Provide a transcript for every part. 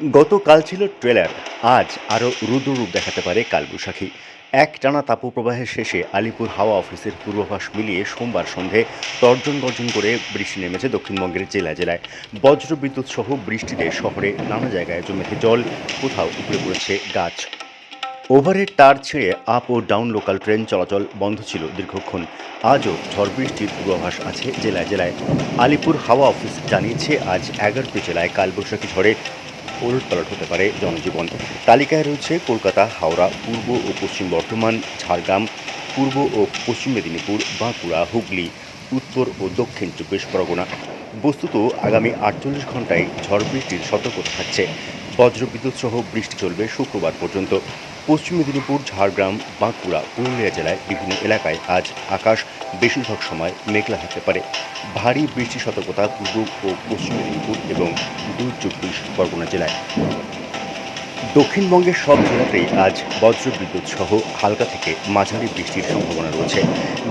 গতকাল ছিল ট্রেলার, আজ আরও রুদ্ররূপ দেখাতে পারে কালবৈশাখী। এক টানা তাপপ্রবাহের শেষে আলিপুর হাওয়া অফিসের পূর্বাভাস মিলিয়ে সোমবার সন্ধে তর্জন গর্জন করে বৃষ্টি নেমেছে দক্ষিণবঙ্গের জেলায় জেলায়। বজ্র বিদ্যুৎ সহ বৃষ্টিতে শহরে নানা জায়গায় জমেছে জল, কোথাও উপড়ে পড়েছে গাছ। ওভারের তার ছেড়ে আপ ও ডাউন লোকাল ট্রেন চলাচল বন্ধ ছিল দীর্ঘক্ষণ। আজও ঝড় বৃষ্টির পূর্বাভাস আছে জেলায় জেলায়। আলিপুর হাওয়া অফিস জানিয়েছে, আজ এগারোটি জেলায় কালবৈশাখী ঝড়ে ওলটপালট হতে পারে জনজীবন। তালিকায় রয়েছে কলকাতা, হাওড়া, পূর্ব ও পশ্চিম বর্ধমান, ঝাড়গ্রাম, পূর্ব ও পশ্চিম মেদিনীপুর, বাঁকুড়া, হুগলি, উত্তর ও দক্ষিণ চব্বিশ পরগনা। বস্তুত আগামী আটচল্লিশ ঘন্টায় ঝড় বৃষ্টির সতর্কতা থাকছে। বজ্রবিদ্যুৎ সহ বৃষ্টি চলবে শুক্রবার পর্যন্ত। পশ্চিম মেদিনীপুর, ঝাড়গ্রাম, বাঁকুড়া, পুরুলিয়া জেলায় বিভিন্ন এলাকায় আজ আকাশ বেশিরভাগ সময় মেঘলা থাকতে পারে। ভারী বৃষ্টি সতর্কতা পূর্ব ও পশ্চিম মেদিনীপুর এবং দুই চব্বিশ পরগনা জেলায়। দক্ষিণবঙ্গের সব জেলাতেই আজ বজ্রবিদ্যুৎ সহ হালকা থেকে মাঝারি বৃষ্টির সম্ভাবনা রয়েছে।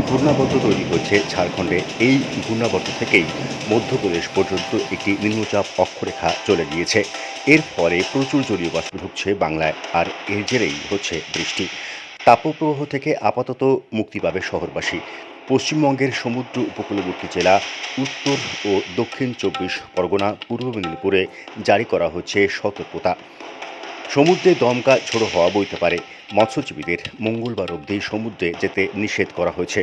ঘূর্ণাবর্ত তৈরি হয়েছে ঝাড়খণ্ডে। এই ঘূর্ণাবর্ত থেকেই মধ্যপ্রদেশ পর্যন্ত একটি নিম্নচাপ অক্ষরেখা চলে গিয়েছে। এর প্রচুর জলীয় বাষ্প ঢুকছে বাংলায়, আর এর জেরেই হচ্ছে বৃষ্টি। তাপপ্রবাহ থেকে আপাতত মুক্তি পাবে শহরবাসী। পশ্চিমবঙ্গের সমুদ্র উপকূলবর্তী জেলা উত্তর ও দক্ষিণ চব্বিশ পরগনা, পূর্ব মেদিনীপুরে জারি করা হচ্ছে সতর্কতা। সমুদ্রে দমকা ঝোড়ো হওয়া বইতে পারে। মৎস্যজীবীদের মঙ্গলবার অবধি সমুদ্রে যেতে নিষেধ করা হয়েছে।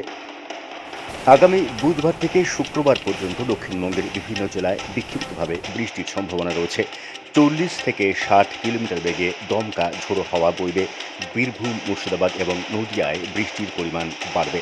আগামী বুধবার থেকে শুক্রবার পর্যন্ত দক্ষিণবঙ্গের বিভিন্ন জেলায় বিক্ষিপ্তভাবে বৃষ্টির সম্ভাবনা রয়েছে। চল্লিশ থেকে ষাট কিলোমিটার বেগে দমকা ঝোড়ো হাওয়া বইবে, বীরভূম মুর্শিদাবাদ এবং নদিয়ায় বৃষ্টির পরিমাণ বাড়বে।